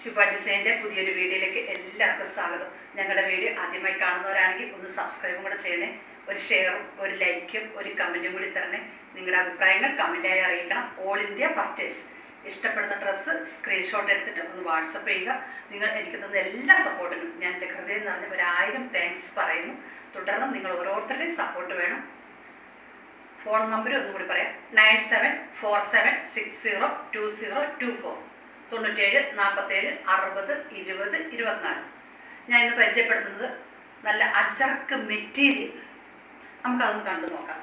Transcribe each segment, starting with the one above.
ശുഭ ഡിസൈന്റെ പുതിയൊരു വീഡിയോയിലേക്ക് എല്ലാവർക്കും സ്വാഗതം. ഞങ്ങളുടെ വീഡിയോ ആദ്യമായി കാണുന്നവരാണെങ്കിൽ ഒന്ന് സബ്സ്ക്രൈബും കൂടെ ചെയ്യണേ. ഒരു ഷെയറും ഒരു ലൈക്കും ഒരു കമന്റും കൂടി തരണേ. നിങ്ങളുടെ അഭിപ്രായങ്ങൾ കമന്റായി അറിയിക്കണം. ഓൾ ഇന്ത്യ പർച്ചേസ് ഇഷ്ടപ്പെടുന്ന ഡ്രസ്സ് സ്ക്രീൻഷോട്ട് എടുത്തിട്ട് ഒന്ന് വാട്സപ്പ് ചെയ്യുക. നിങ്ങൾ എനിക്ക് തന്ന എല്ലാ സപ്പോർട്ടിനും ഞാൻ എന്റെ ഹൃദയം നിറഞ്ഞ ഒരു ആയിരം താങ്ക്സ് പറയുന്നു. തുടർന്നും നിങ്ങൾ ഓരോരുത്തരുടെയും സപ്പോർട്ട് വേണം. ഫോൺ നമ്പർ ഒന്നുകൂടി പറയാം. Nine seven four seven six zero two zero two four തൊണ്ണൂറ്റേഴ് നാൽപ്പത്തേഴ് അറുപത് ഇരുപത് ഇരുപത്തിനാല്. ഞാൻ ഇന്ന് പരിചയപ്പെടുത്തുന്നത് നല്ല അജർക്ക് മെറ്റീരിയൽ. നമുക്കതൊന്ന് കണ്ടു നോക്കാം.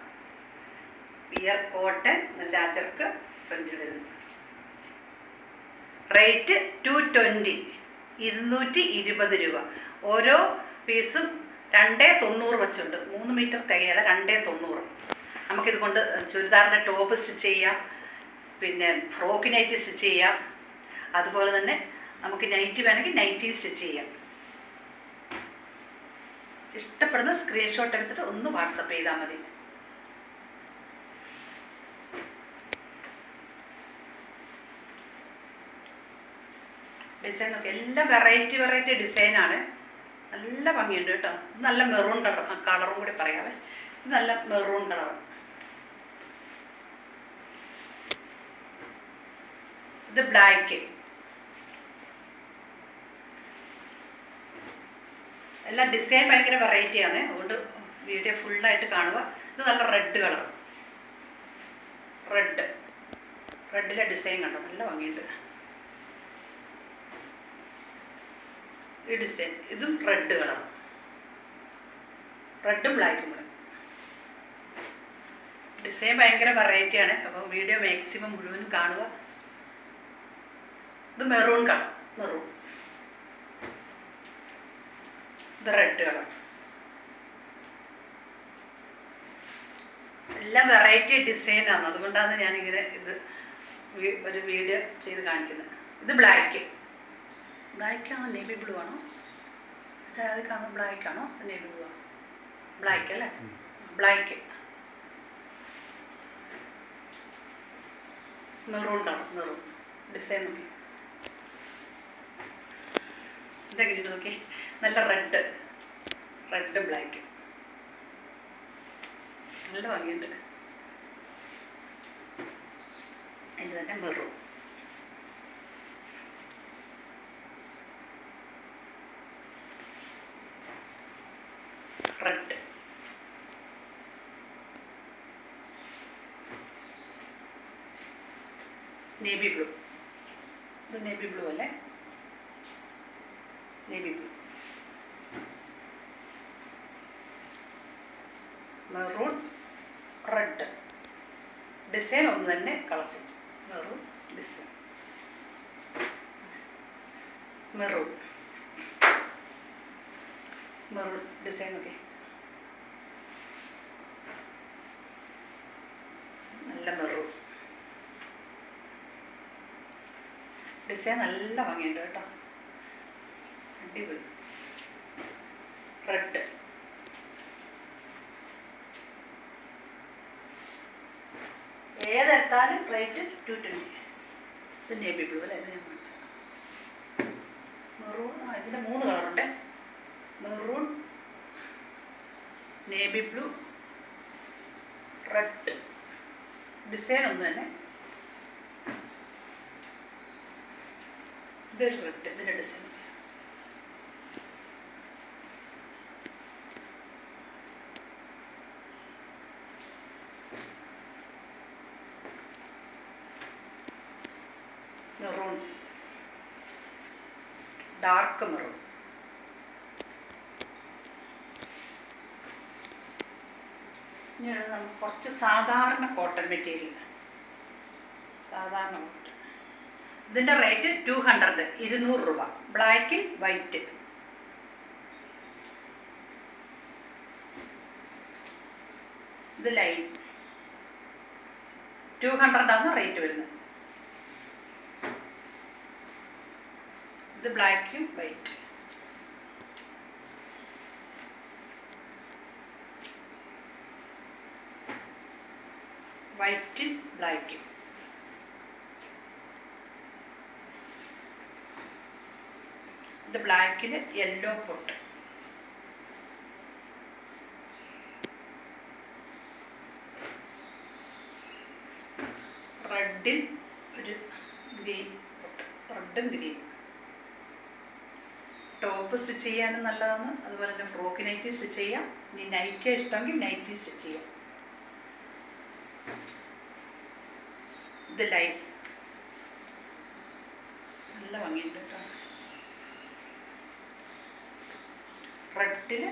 പിയർ കോട്ടൺ നല്ല അജർക്ക് ഫ്രഞ്ച് വരുന്നു റേറ്റ് ടു ട്വന്റി ഇരുന്നൂറ്റി ഇരുപത് രൂപ. ഓരോ പീസും രണ്ടേ തൊണ്ണൂറ് വെച്ചുണ്ട് മൂന്ന് മീറ്റർ തികയല്ല രണ്ടേ തൊണ്ണൂറ്. നമുക്കിത് കൊണ്ട് ചുരിദാറിന്റെ ടോപ്പ് സ്റ്റിച്ച് ചെയ്യാം. പിന്നെ ഫ്രോക്കിനായിട്ട് സ്റ്റിച്ച് ചെയ്യാം. അതുപോലെ തന്നെ നമുക്ക് നൈറ്റി വേണമെങ്കിൽ നൈറ്റി സ്റ്റിച്ച് ചെയ്യാം. ഇഷ്ടപ്പെടുന്ന സ്ക്രീൻഷോട്ട് എടുത്തിട്ട് ഒന്ന് വാട്സപ്പ് ചെയ്താൽ മതി. ഡിസൈൻ നോക്കി എല്ലാം വെറൈറ്റി വെറൈറ്റി ഡിസൈനാണ് നല്ല ഭംഗിയുണ്ട് കേട്ടോ. നല്ല മെറൂൺ കളർ കളറും കൂടി പറയാവേ. ഇത് നല്ല മെറൂൺ കളർ ഇത് ബ്ലാക്ക് എല്ലാം ഡിസൈൻ ഭയങ്കര വെറൈറ്റിയാണ് അതുകൊണ്ട് വീഡിയോ ഫുള്ളായിട്ട് കാണുക. ഇത് നല്ല റെഡ് കളർ റെഡ് റെഡിലെ ഡിസൈൻ കണ്ടോ? നല്ല ഭംഗിയുണ്ട്. ഈ ഡിസൈൻ ഇതും റെഡ് കളർ റെഡും ബ്ലാക്കും കൂടെ. ഡിസൈൻ ഭയങ്കര വെറൈറ്റിയാണ് അപ്പോൾ വീഡിയോ മാക്സിമം മുഴുവൻ കാണുക. ഇത് മെറൂൺ കളർ. മെറൂൺ ഇത് റെഡ് കളർ എല്ലാം വെറൈറ്റി ഡിസൈനാണ് അതുകൊണ്ടാണ് ഞാനിങ്ങനെ ഇത് ഒരു വീഡിയോ ചെയ്ത് കാണിക്കുന്നത്. ഇത് ബ്ലാക്ക് ബ്ലാക്ക് ആണോ? നേവി ബ്ലൂ ആണോ? സാരി കാണുമ്പോൾ ബ്ലാക്ക് ആണോ? നേവി ബ്ലൂ ആണോ? ബ്ലാക്ക് അല്ലേ? Black maroon colour maroon design നോക്കി ഇതെങ്ങനെ നോക്കി നല്ല റെഡ് റെഡ് ബ്ലാക്ക് നല്ല ഭംഗിയുണ്ട്. അതിന്റെ തന്നെ മെറൂൺ റെഡ് നേവി ബ്ലൂ ഇത് നേവി ബ്ലൂ അല്ലേ? ബ്ലൂ മെറൂൺ റെഡ് ഡിസൈൻ ഒന്ന് തന്നെ colour change maroon design maroon maroon design ഒക്കെ നല്ല മെറൂൺ ഡിസൈൻ നല്ല ഭംഗിയുണ്ട് കേട്ടോ. അടിപൊളി red ഏതെടുത്താലും rate two twenty navy blue അല്ലേ? ഞാൻ കാണിച്ചത് മെറൂൺ ഇതിന്റെ മൂന്ന് കളറുണ്ട് maroon navy blue red design ഒന്ന് തന്നെ. റെഡ് ഇതിന്റെ ഡിസൈൻ മെറൂൺ ഡാർക്ക് മെറൂൺ ഇനിയാണ് നമുക്ക് കുറച്ച് സാധാരണ കോട്ടൺ മെറ്റീരിയൽ സാധാരണ കോട്ടൺ ഇതിന്റെ റേറ്റ് ടു ഹൺഡ്രഡ് ഇരുന്നൂറ് രൂപ. ബ്ലാക്കിൽ വൈറ്റ് ഇത് ലൈൻ ടു ഹൺഡ്രഡാണ് റേറ്റ് വരുന്നത്. ഇത് ബ്ലാക്കും വൈറ്റ് വൈറ്റും ബ്ലാക്കും ഇത് ബ്ലാക്കിൽ യെല്ലോ പൊട്ട് റെഡിൽ ഒരു ഗ്രീൻ പൊട്ട് റെഡും ഗ്രീൻ ടോപ്പ് സ്റ്റിച്ച് ചെയ്യാനും നല്ലതാണ്. അതുപോലെ തന്നെ ഫ്രോക്ക് നൈറ്റി സ്റ്റിച്ച് ചെയ്യാം. ഇനി നൈറ്റി ഇഷ്ടമെങ്കിൽ നൈറ്റി സ്റ്റിച്ച് ചെയ്യാം. ഇത് ലൈൻ നല്ല ഭംഗിയുണ്ട് കേട്ടോ. റെഡിൽ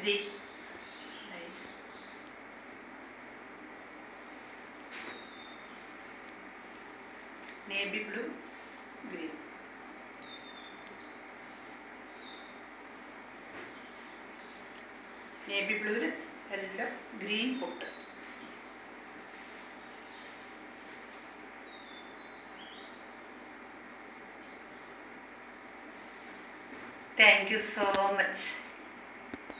green. Line navy blue green. Navy ബ്ലൂവിൽ എല്ലാം ഗ്രീൻ പൊട്ട് താങ്ക് യു സോ മച്ച്